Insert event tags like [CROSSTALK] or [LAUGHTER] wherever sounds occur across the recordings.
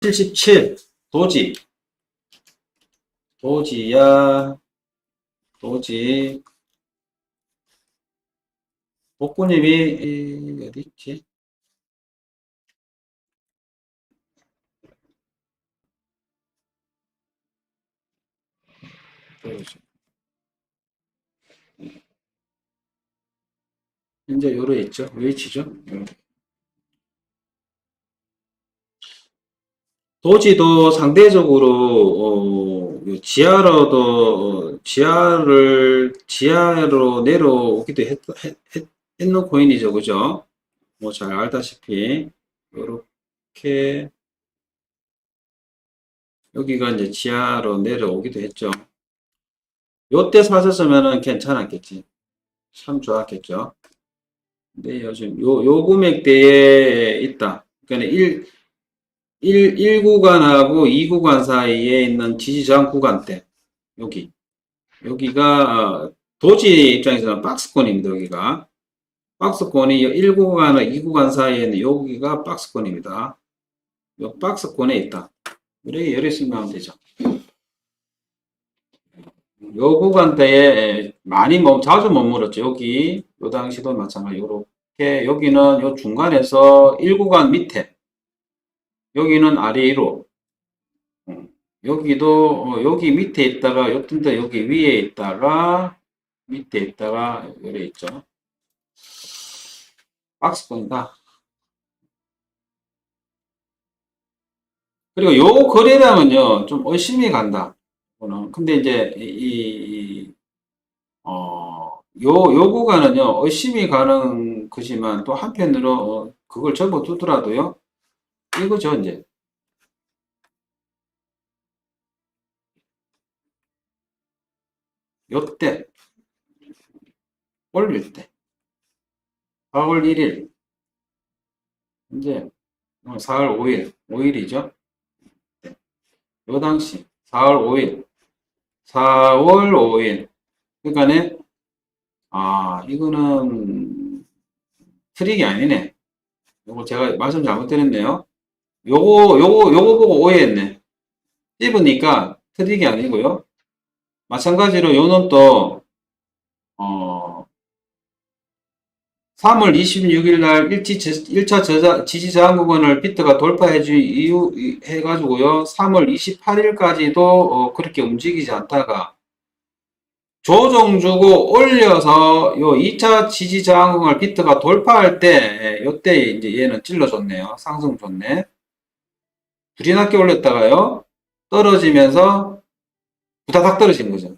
77 도지 도지야 도지 복구님이 이, 어디 있지? 현재 요래 있죠? 위치죠? 도지도 상대적으로 어, 요 지하로도 어, 지하를 지하로 내려오기도 했, 했, 했, 했는 코인이죠, 그죠? 뭐 잘 알다시피 이렇게 여기가 이제 지하로 내려오기도 했죠. 요때 사셨으면은 괜찮았겠지. 참 좋았겠죠. 근데 요즘 요, 요 금액대에 있다. 그러니까 1, 1, 1구간하고 2구간 사이에 있는 지지저항 구간대. 여기. 여기가, 어, 도지 입장에서는 박스권입니다, 여기가. 박스권이 1구간과 2구간 사이에는 여기가 박스권입니다. 요 박스권에 있다. 이렇게 열에 설명하면 되죠. 요 구간대에 많이 뭐 자주 머물었죠. 여기 요 당시도 마찬가지 요렇게 여기는 요 중간에서 1구간 밑에 여기는 아래로 음, 여기도 어, 여기 밑에 있다가 요튼데 여기 위에 있다가 밑에 있다가 요래 있죠. 박스권이다. 그리고 요 거래량은요 좀 의심이 간다. 이거는. 근데 이제 이, 이 어, 요, 요 구간은요, 의심이 가는 것이만 또 한편으로 어, 그걸 접어두더라도요, 이거죠, 이제. 요때, 올릴 때, 4월 1일, 이제, 4월 5일, 5일이죠. 요 당시, 4월 5일, 4월 5일. 그러니까는, 아, 이거는 트릭이 아니네. 요거 제가 말씀 잘못드렸네요. 요거, 요거, 요거 보고 오해했네. 찝으니까 트릭이 아니고요. 마찬가지로 요는 또, 어, 3월 26일 날 1차 저자, 지지 저항 구간을 비트가 돌파해 준 이유, 해 가지고요. 3월 28일까지도 어, 그렇게 움직이지 않다가 조정 주고 올려서 요 2차 지지 저항 구간을 비트가 돌파할 때, 요때 이제 얘는 찔러 줬네요. 상승 좋네. 낮게 올렸다가요. 떨어지면서 부다닥 떨어진 거죠.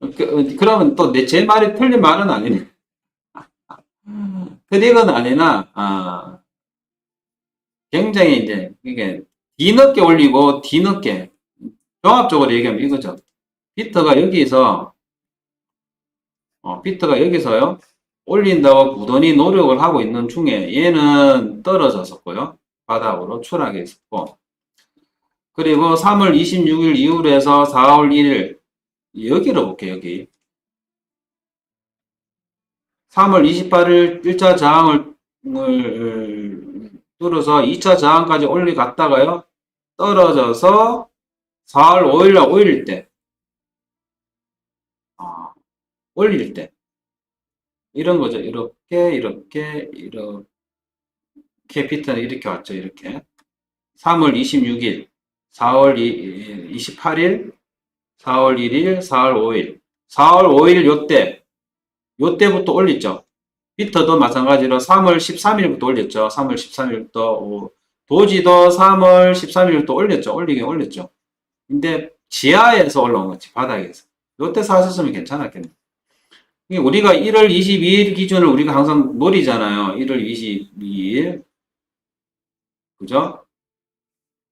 그, 그러면 또내제 말이 틀린 말은 아니네. [LAUGHS] 트릭은 아니나, 아, 굉장히 이제, 이게, 뒤늦게 올리고, 뒤늦게, 종합적으로 얘기하면 이거죠. 비트가 여기서, 어, 비트가 여기서요, 올린다고 부단히 노력을 하고 있는 중에, 얘는 떨어졌었고요. 바닥으로 추락해 있었고, 그리고 3월 26일 이후에서 4월 1일, 여기로 볼게요, 여기. 3월 28일 1차 저항을 뚫어서 2차 저항까지 올리갔다가요. 떨어져서 4월 5일 날 올릴 때. 아, 올릴 때. 이런 거죠. 이렇게, 이렇게, 이렇게. 비트는 이렇게 왔죠. 이렇게. 3월 26일, 4월 28일, 4월 1일, 4월 5일. 4월 5일 요때, 요때부터 올렸죠. 비터도 마찬가지로 3월 13일부터 올렸죠. 3월 13일부터, 도지도 3월 13일부터 올렸죠. 올리긴 올렸죠. 근데 지하에서 올라온 거지, 바닥에서. 요때 사셨으면 괜찮았겠네. 우리가 1월 22일 기준을 우리가 항상 노리잖아요. 1월 22일. 그죠?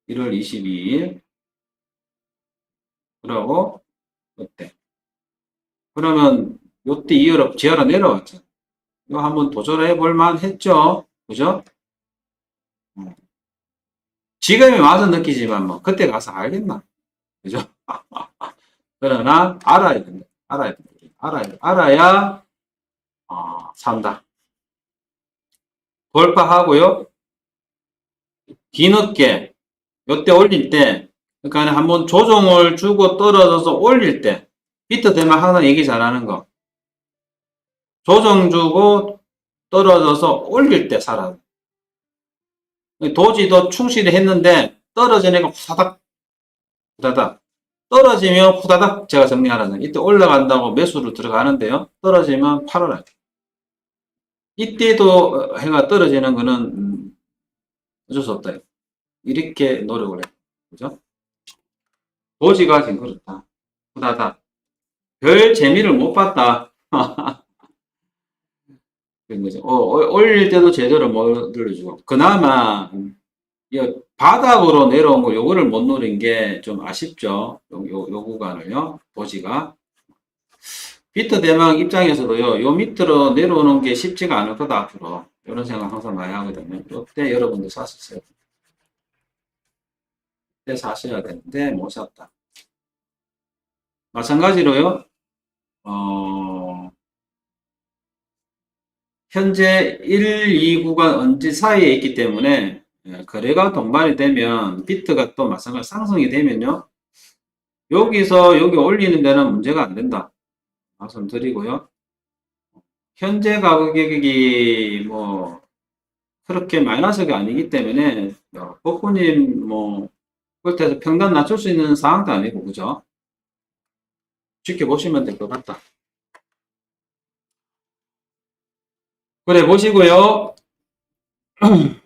1월 22일. 그러고, 어때? 그러면, 요때 이어로 지하로 내려왔죠. 이거 한번 도전해 볼만 했죠? 그죠? 지금이 와서 느끼지만, 뭐, 그때 가서 알겠나? 그죠? [LAUGHS] 그러나, 알아야 된다. 알아야 된다. 알아야, 알아야, 어, 산다. 돌파하고요. 뒤늦게 요때 올릴 때 그러니까 한번 조정을 주고 떨어져서 올릴 때 비트 되면 항상 얘기 잘하는 거. 조정 주고 떨어져서 올릴 때 살아 도지도 충실히 했는데 떨어지니까 후다닥 후다닥. 떨어지면 후다닥 제가 정리하라는 이때 올라간다고 매수로 들어가는데요. 떨어지면 팔아라 이때도 해가 떨어지는 거는 음, 어쩔 수 없다 이렇게 노력을 해 그죠? 도지가 지금 그렇다. 후다다. 별 재미를 못 봤다. [LAUGHS] 그런 거죠. 어, 어, 올릴 때도 제대로 못 들려주고. 그나마, 이 바닥으로 내려온 거, 요거를 못 노린 게 좀 아쉽죠. 요, 요, 요 구간을요. 도지가. 비트 대망 입장에서도요, 요 밑으로 내려오는 게 쉽지가 않을 거다, 앞으로. 이런 생각 항상 많이 하거든요. 요때 여러분들 샀었어요. 때 사셔야 되는데 못 샀다. 마찬가지로요. 어, 현재 1, 2 구간 언지 사이에 있기 때문에 예, 거래가 동반이 되면 비트가 또 마찬가지 상승이 되면요. 여기서 여기 올리는 데는 문제가 안 된다. 말씀드리고요. 현재 가격이 뭐 그렇게 마이너스가 아니기 때문에 어, 복구님 뭐 그렇다고 해서 평단 낮출 수 있는 상황도 아니고, 그죠? 지켜보시면 될 것 같다. 그래, 보시고요. [CLEARS THROAT]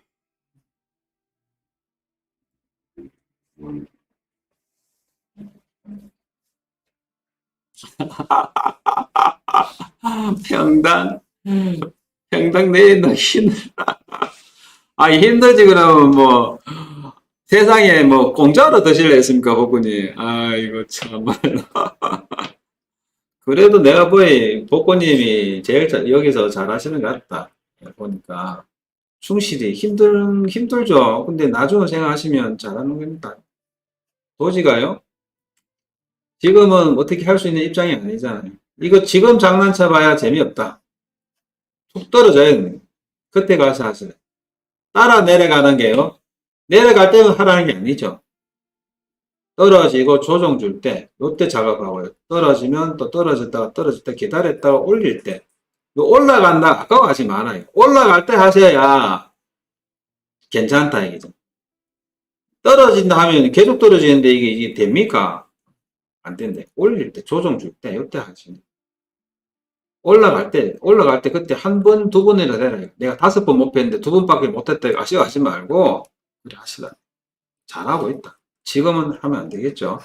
평단, [LAUGHS] 평당 내린다, 힘. 아, 힘들지, 그러면 뭐, 세상에 뭐 공짜로 드실래 했습니까, 복구님? 아, 이거 참말로. [LAUGHS] 그래도 내가 보니 복구님이 제일 잘- 여기서 잘하시는 것 같다. 보니까 충실히 힘들 힘들죠. 근데 나중에 생각하시면 잘하는 겁니다. 도지가요? 지금은 어떻게 할 수 있는 입장이 아니잖아요. 이거 지금 장난쳐 봐야 재미없다. 툭 떨어져야 됩니다. 그때 가서 하세요. 따라 내려가는 게요. 내려갈 때는 하라는 게 아니죠. 떨어지고 조정 줄 때, 요때 작업하고요. 떨어지면 또 떨어졌다가 떨어질 때 기다렸다가 올릴 때. 요 올라간다, 아까워 하지 말아요. 올라갈 때 하셔야 괜찮다, 이거죠. 떨어진다 하면 계속 떨어지는데 이게, 이게 됩니까? 안 된대. 올릴 때, 조정 줄 때, 요때 하시 올라갈 때, 올라갈 때 그때 한 번, 두 번이라 되나요? 내가 다섯 번못 뺐는데 두 번밖에 못 했다. 아쉬워하지 말고, 그래 하시라. 잘하고 있다. 지금은 하면 안 되겠죠.